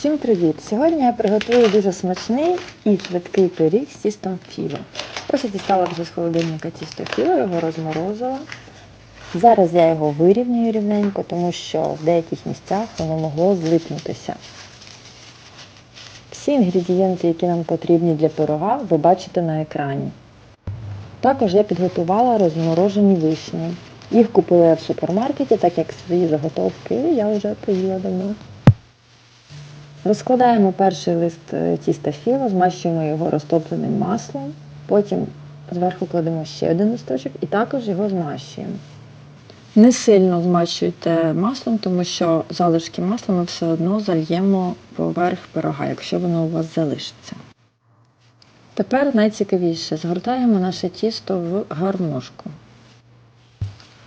Всім привіт! Сьогодні я приготую дуже смачний і швидкий пиріг з тістом філо. Ось я дістала вже з холодильника тісто філо, його розморозила. Зараз я його вирівнюю рівненько, тому що в деяких місцях воно могло злипнутися. Всі інгредієнти, які нам потрібні для пирога, ви бачите на екрані. Також я підготувала розморожені вишні. Їх купила я в супермаркеті, так як свої заготовки я вже поїла давно. Розкладаємо перший лист е, тіста філо, змащуємо його розтопленим маслом, потім зверху кладемо ще один листочок і також його змащуємо. Не сильно змащуйте маслом, тому що залишки масла ми все одно зальємо поверх пирога, якщо воно у вас залишиться. Тепер найцікавіше згортаємо наше тісто в гармошку.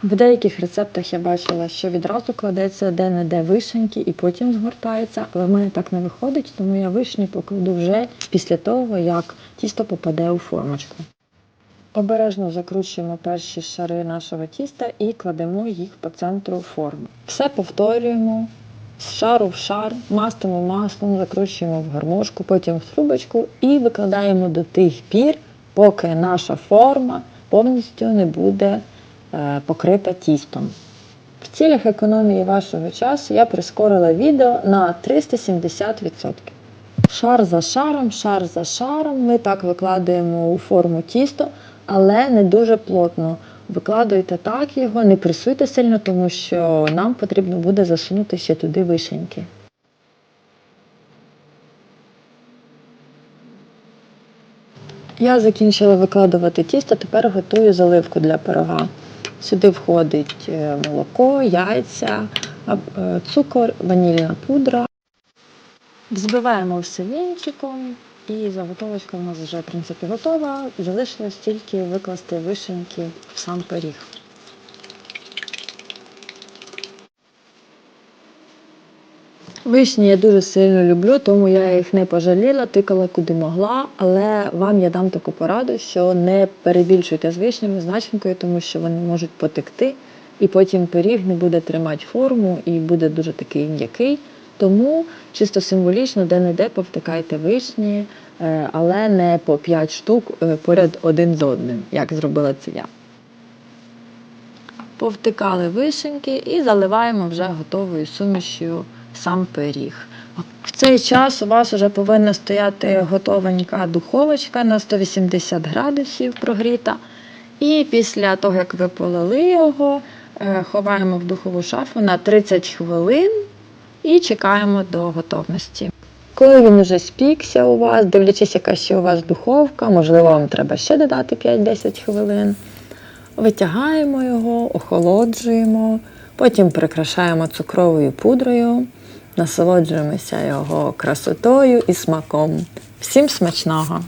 В деяких рецептах я бачила, що відразу кладеться де-не-де вишеньки і потім згортається, але в мене так не виходить, тому я вишні покладу вже після того, як тісто попаде у формочку. Обережно закручуємо перші шари нашого тіста і кладемо їх по центру форми. Все повторюємо з шару в шар, мастимо маслом, закручуємо в гармошку, потім в трубочку і викладаємо до тих пір, поки наша форма повністю не буде покрита тістом. В цілях економії вашого часу я прискорила відео на 370%. Шар за шаром, шар за шаром ми так викладаємо у форму тісто, але не дуже плотно. Викладуйте так його, не пресуйте сильно, тому що нам потрібно буде засунути ще туди вишеньки. Я закінчила викладувати тісто, тепер готую заливку для пирога. Сюди входить е, молоко, яйця, е, цукор, ванільна пудра. Взбиваємо все вінчиком і заготовочка у нас вже в принципі готова. Залишилось тільки викласти вишеньки в сам пиріг. Вишні я дуже сильно люблю, тому я їх не пожаліла, тикала куди могла, але вам я дам таку пораду, що не перебільшуйте з вишнями, з тому що вони можуть потекти, і потім пиріг не буде тримати форму і буде дуже такий м'який. Тому чисто символічно де-не-де повтикайте вишні, е, але не по 5 штук е, поряд один з одним, як зробила це я. Повтикали вишеньки і заливаємо вже готовою сумішю сам пиріг. В цей час у вас вже повинна стояти готовенька духовочка на 180 градусів прогріта. І після того, як ви полили його, е, ховаємо в духову шафу на 30 хвилин і чекаємо до готовності. Коли він вже спікся у вас, дивлячись, яка ще у вас духовка, можливо, вам треба ще додати 5-10 хвилин. Витягаємо його, охолоджуємо, потім прикрашаємо цукровою пудрою, насолоджуємося його красотою і смаком. Всім смачного!